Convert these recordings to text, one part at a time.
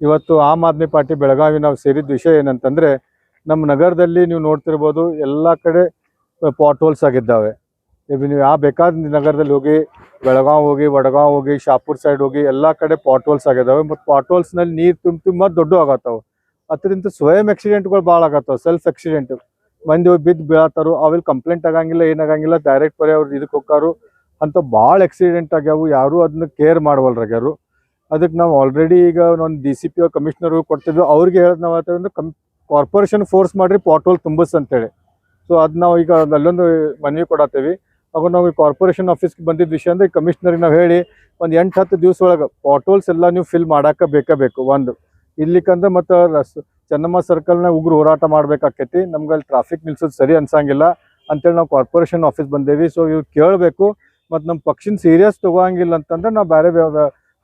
ಇವತ್ತು ಆಮ್ ಆದ್ಮಿ ಪಾರ್ಟಿ ಬೆಳಗಾವಿ ನಾವು ಸೇರಿದ ವಿಷಯ ಏನಂತಂದ್ರೆ ನಮ್ಮ ನಗರದಲ್ಲಿ ನೀವು ನೋಡ್ತಿರ್ಬೋದು ಎಲ್ಲ ಕಡೆ ಪಾಟ್ ಹೋಲ್ಸ್ ಆಗಿದ್ದಾವೆ. ನೀವು ಯಾವ ಬೇಕಾದ ನಗರದಲ್ಲಿ ಹೋಗಿ, ಬೆಳಗಾವ್ ಹೋಗಿ, ವಡಗಾಂವ್ ಹೋಗಿ, ಶಾಪುರ್ ಸೈಡ್ ಹೋಗಿ, ಎಲ್ಲ ಕಡೆ ಪಾಟ್ ಹೋಲ್ಸ್ ಆಗಿದ್ದಾವೆ. ಮತ್ತು ಪಾಟ್ ಹೋಲ್ಸ್ನಲ್ಲಿ ನೀರು ತುಂಬ ತುಂಬ ದೊಡ್ಡ ಆಗತ್ತಾವೆ. ಅದರಿಂದ ಸ್ವಯಂ ಆಕ್ಸಿಡೆಂಟ್ಗಳು ಭಾಳ ಆಗತ್ತಾವೆ ಸೆಲ್ಫ್ ಆಕ್ಸಿಡೆಂಟ್ ಮಂದಿ ಹೋಗಿ ಬಿದ್ದು ಬೀಳತ್ತಾರು ಅವಿಲ್ಲಿ ಕಂಪ್ಲೇಂಟ್ ಆಗಂಗಿಲ್ಲ ಏನಾಗಂಗಿಲ್ಲ ಡೈರೆಕ್ಟ್ ಬರೀ ಅವ್ರು ಇದಕ್ಕೆ ಹೋಗಾರು ಅಂತ ಭಾಳ ಆಕ್ಸಿಡೆಂಟ್ ಆಗ್ಯಾವು, ಯಾರು ಅದನ್ನ ಕೇರ್ ಮಾಡವಲ್ರಾಗ್ಯಾರು. ಅದಕ್ಕೆ ನಾವು ಆಲ್ರೆಡಿ ಈಗ ಒಂದು ಡಿ ಸಿ ಪಿ ಕಮಿಷನರ್ ಕೊಡ್ತಿದ್ವಿ. ಅವ್ರಿಗೆ ಹೇಳೋದು ನಾವು ಅಂದ್ರೆ ಕಮ್ ಕಾರ್ಪೊರೇಷನ್ ಫೋರ್ಸ್ ಮಾಡಿರಿ ಪಾಟ್ ಹೋಲ್ ತುಂಬಿಸ್ ಅಂತೇಳಿ. ಸೊ ಅದು ನಾವು ಈಗ ಅಲ್ಲೊಂದು ಮನವಿ ಕೊಡತ್ತೀವಿ ಅವಾಗ ನಾವು ಈ ಕಾರ್ಪೊರೇಷನ್ ಆಫೀಸ್ಗೆ ಬಂದಿದ್ದ ವಿಷಯ ಅಂದರೆ ಕಮಿಷನರಿಗೆ ನಾವು ಹೇಳಿ ಒಂದು ಎಂಟು, ಹತ್ತು ದಿವಸ ಒಳಗೆ ಪಾಟ್ ಹೋಲ್ಸ್ ಎಲ್ಲ ನೀವು ಫಿಲ್ ಮಾಡಾಕ ಬೇಕೇ ಬೇಕು ಒಂದು. ಇರ್ಲಿಕ್ಕಂದ್ರೆ ಮತ್ತು ರಸ್, ಚೆನ್ನಮ್ಮ ಸರ್ಕಲ್ನ ಉಗ್ರ ಹೋರಾಟ ಮಾಡಬೇಕಾಕೈತಿ. ನಮ್ಗೆ ಅಲ್ಲಿ ಟ್ರಾಫಿಕ್ ನಿಲ್ಸೋದು ಸರಿ ಅನ್ಸಂಗಿಲ್ಲ ಅಂತೇಳಿ ನಾವು ಕಾರ್ಪೊರೇಷನ್ ಆಫೀಸ್ ಬಂದೇವಿ. ಸೊ ಇವ್ರು ಕೇಳಬೇಕು, ಮತ್ತು ನಮ್ಮ ಪಕ್ಷಿನ ಸೀರಿಯಸ್ ತೊಗೋಂಗಿಲ್ಲ ಅಂತಂದ್ರೆ ನಾವು ಬೇರೆ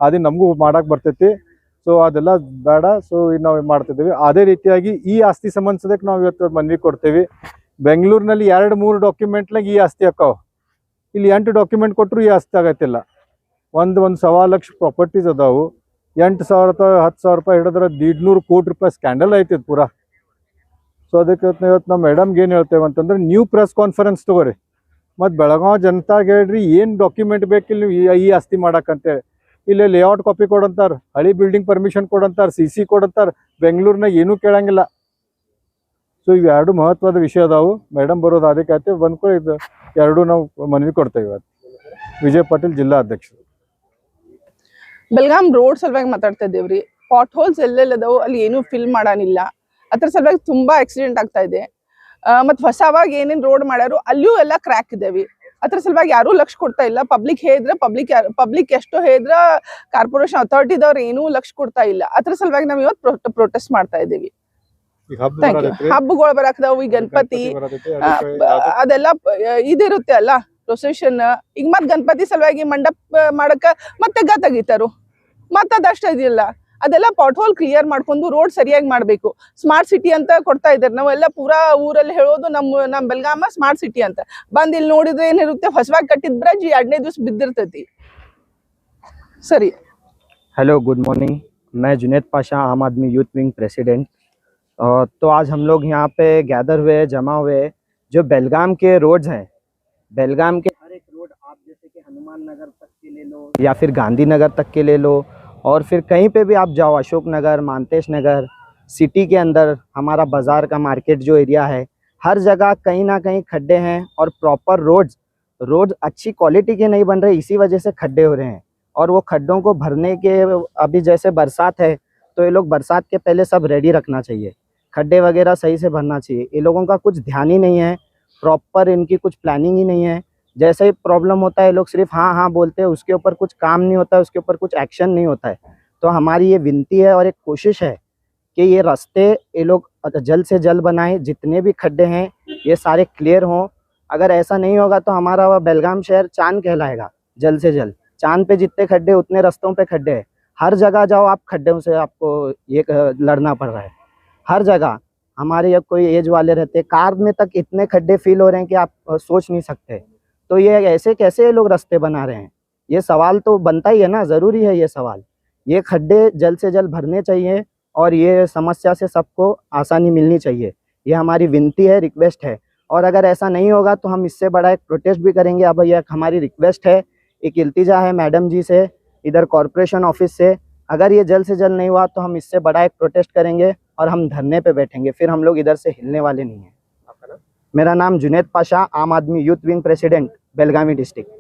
ಹಾದಿ ನಮಗೂ ಮಾಡಕ್ಕೆ ಬರ್ತೈತಿ. ಸೊ ಅದೆಲ್ಲ ಬೇಡ. ಸೊ ನಾವು ಮಾಡ್ತಿದ್ದೀವಿ. ಅದೇ ರೀತಿಯಾಗಿ ಈ ಆಸ್ತಿ ಸಂಬಂಧಿಸಿದಕ್ಕೆ ನಾವು ಇವತ್ತು ಮನವಿ ಕೊಡ್ತೀವಿ. ಬೆಂಗಳೂರಿನಲ್ಲಿ ಎರಡು ಮೂರು ಡಾಕ್ಯುಮೆಂಟ್ನಾಗ ಈ ಆಸ್ತಿ ಅಕ್ಕಾವ. ಇಲ್ಲಿ ಎಂಟು ಡಾಕ್ಯುಮೆಂಟ್ ಕೊಟ್ಟರು ಈ ಆಸ್ತಿ ಆಗತ್ತಿಲ್ಲ. ಒಂದು ಒಂದು ಸವಾ ಲಕ್ಷ ಪ್ರಾಪರ್ಟೀಸ್ ಅದಾವು. ಎಂಟು ಸಾವಿರ ರೂಪಾಯಿ ಹತ್ತು ಸಾವಿರ ರೂಪಾಯಿ ಹಿಡಿದ್ರೆ ದೀಡ್ನೂರು ಕೋಟಿ ರೂಪಾಯಿ ಸ್ಕ್ಯಾಂಡಲ್ ಆಯ್ತಿತ್ತು ಪೂರ. ಸೊ ಅದಕ್ಕೆ ಇವತ್ತು ನಮ್ಮ ಮೇಡಮ್ಗೆ ಏನು ಹೇಳ್ತೇವೆ ಅಂತಂದ್ರೆ ನ್ಯೂ ಪ್ರೆಸ್ ಕಾನ್ಫರೆನ್ಸ್ ತಗೋರಿ. ಮತ್ತು ಬೆಳಗಾವಿ ಜನತಾಗೆ ಹೇಳ್ರಿ ಏನು ಡಾಕ್ಯುಮೆಂಟ್ ಬೇಕಿಲ್ಲ ಈ ಆಸ್ತಿ ಮಾಡಕ್ಕಂತೇಳಿ ಇಲ್ಲಿ ಲೇಔಟ್ ಕಾಪಿ ಕೊಡಂತಾರ, ಹಳಿ ಬಿಲ್ಡಿಂಗ್ ಪರ್ಮಿಷನ್ ಕೊಡಂತಾರ ಸಿ ಸಿ ಕೊಡಂತಾರ ಬೆಂಗಳೂರಿನಾಗ ಏನೂ ಕೇಳಂಗಿಲ್ಲ. ಸೊ ಇವು ಎರಡು ಮಹತ್ವದ ವಿಷಯ ಅದಾವು. ಮೇಡಮ್ ಬರೋದು ಅದಕ್ಕೆ ಆಯ್ತು. ಬಂದ್ಕೊ ಇದು ಎರಡು ನಾವು ಮನವಿ ಕೊಡ್ತೇವೆ ಇವತ್ತು. ವಿಜಯ್ ಪಾಟೀಲ್ ಜಿಲ್ಲಾ ಅಧ್ಯಕ್ಷರು. ಬೆಲ್ಗಾಮ್ ರೋಡ್ ಸಲುವಾಗಿ ಮಾತಾಡ್ತಾ ಇದ್ದೇವ್ರಿ ಪಾಟ್ ಹೋಲ್ಸ್ ಎಲ್ಲೆಲ್ಲ ಅದಾವು, ಅಲ್ಲಿ ಏನೂ ಫಿಲ್ ಮಾಡಾನಿಲ್ಲ. ಅದ್ರ ಸಲುವಾಗಿ ತುಂಬಾ ಆಕ್ಸಿಡೆಂಟ್ ಆಗ್ತಾ ಇದೆ. ಮತ್ತೆ ಹೊಸವಾಗಿ ಏನೇನು ರೋಡ್ ಮಾಡ್ಯಾರು, ಅಲ್ಲಿಯೂ ಎಲ್ಲ ಕ್ರ್ಯಾಕ್ ಇದಾವೆ. ಅದ್ರ ಸಲುವಾಗಿ ಯಾರೂ ಲಕ್ಷ ಕೊಡ್ತಾ ಇಲ್ಲ. ಪಬ್ಲಿಕ್ ಹೇಳಿದ್ರೆ ಪಬ್ಲಿಕ್ ಪಬ್ಲಿಕ್ ಎಷ್ಟು ಹೇಳಿದ್ರ ಕಾರ್ಪೊರೇಷನ್ ಅಥಾರಿಟಿದವ್ರು ಏನೂ ಲಕ್ಷ ಕೊಡ್ತಾ ಇಲ್ಲ. ಅದ್ರ ಸಲುವಾಗಿ ನಾವ್ ಇವತ್ತು ಪ್ರೊಟೆಸ್ಟ್ ಮಾಡ್ತಾ ಇದ್ದೀವಿ. ಹಬ್ಬಗಳು ಬರಾಕದವು ಈ ಗಣಪತಿ ಅದೆಲ್ಲ ಇದಿರುತ್ತೆ ಅಲ್ಲ ಪ್ರೊಸೆಷನ್ ಈಗ ಮತ್ ಗಣಪತಿ ಸಲುವಾಗಿ ಮಂಡಪ ಮಾಡಕ ಮತ್ತೆ ಗ ತೆಗಿತಾರು ಮತ್ತ ಅದಷ್ಟ ಇದಿಲ್ಲ. ಅದೆಲ್ಲ ಪಾಟ್ ಹೋಲ್ ಕ್ಲಿಯರ್ ಮಾಡ್ಕೊಂಡು ರೋಡ್ ಸರಿಯಾಗಿ ಮಾಡ್ಬೇಕು ಸ್ಮಾರ್ಟ್ ಸಿಟಿ ಅಂತ ಕೊಡ್ತಾ ಇದ್ದಾರೆ ನಾವೆಲ್ಲ ಪೂರಾ ಊರಲ್ಲಿ ಹೇಳೋದು ನಮ್ಮ ನಮ್ ಬೆಲ್ಗಾಮ ಸ್ಮಾರ್ಟ್ ಸಿಟಿ ಅಂತ ಬಂದ್ ಇಲ್ಲಿ ನೋಡಿದ್ರೆ ಏನಿರುತ್ತೆ ಹೊಸವಾಗಿ ಕಟ್ಟಿದ ಬ್ರಿಡ್ಜ್ ಎರಡನೇ ದಿವಸ ಬಿದ್ದಿರ್ತೈತಿ ಸರಿ हेलो गुड मॉर्निंग मैं Junaid Pasha Aam Aadmi youth wing president अ, तो आज हम लोग यहाँ पे गैदर हुए जमा हुए जो बेलगाम के रोड्स हैं बेलगाम के हर एक रोड आप जैसे कि हनुमान नगर तक के ले लो या फिर गांधीनगर तक के ले लो और फिर कहीं पे भी आप जाओ अशोक नगर मानतेश नगर सिटी के अंदर, हमारा बाज़ार का मार्केट जो एरिया है, हर जगह कहीं ना कहीं खड्डे हैं और प्रॉपर रोड्स रोड अच्छी क्वालिटी के नहीं बन रहे, इसी वजह से खड्डे हो रहे हैं। और वो खड्डों को भरने के, अभी जैसे बरसात है तो ये लोग बरसात के पहले सब रेडी रखना चाहिए। खड्डे वगैरह सही से भरना चाहिए। ये लोगों का कुछ ध्यान ही नहीं है प्रॉपर इनकी कुछ प्लानिंग ही नहीं है। जैसे ही प्रॉब्लम होता है लोग सिर्फ़ हाँ हाँ बोलते हैं, उसके ऊपर कुछ काम नहीं होता है उसके ऊपर कुछ एक्शन नहीं होता है। तो हमारी ये विनती है और एक कोशिश है कि ये रास्ते ये लोग जल्द से जल्द बनाएँ, जितने भी खड्डे हैं, ये सारे क्लियर हों। अगर ऐसा नहीं होगा तो हमारा वह बेलगाम शहर चाँद कहलाएगा, जल्द से जल्द। चाँद पे जितने खड्डे, उतने रस्तों पे खड्डे हैं। हर जगह जाओ, आप खड्डों से आपको ये लड़ना पड़ रहा है। हर जगह। हमारे यहाँ कोई एज वाले रहते कार में तक इतने खड्डे फील हो रहे हैं कि आप सोच नहीं सकते। तो ये ऐसे कैसे लोग रास्ते बना रहे हैं? ये सवाल तो बनता ही है ना, ज़रूरी है ये सवाल। ये खड्डे जल्द से जल्द भरने चाहिए और ये समस्या से सबको आसानी मिलनी चाहिए। ये हमारी विनती है, रिक्वेस्ट है। और अगर ऐसा नहीं होगा तो हम इससे बड़ा एक प्रोटेस्ट भी करेंगे। अब ये एक हमारी रिक्वेस्ट है, एक इल्तिजा है मैडम जी से, इधर कॉरपोरेशन ऑफ़िस से। अगर ये जल्द से जल्द नहीं हुआ तो हम इससे बड़ा एक प्रोटेस्ट करेंगे और हम धरने पे बैठेंगे। फिर हम लोग इधर से हिलने वाले नहीं हैं। मेरा नाम Junaid Pasha Aam Aadmi youth wing president Belagavi district.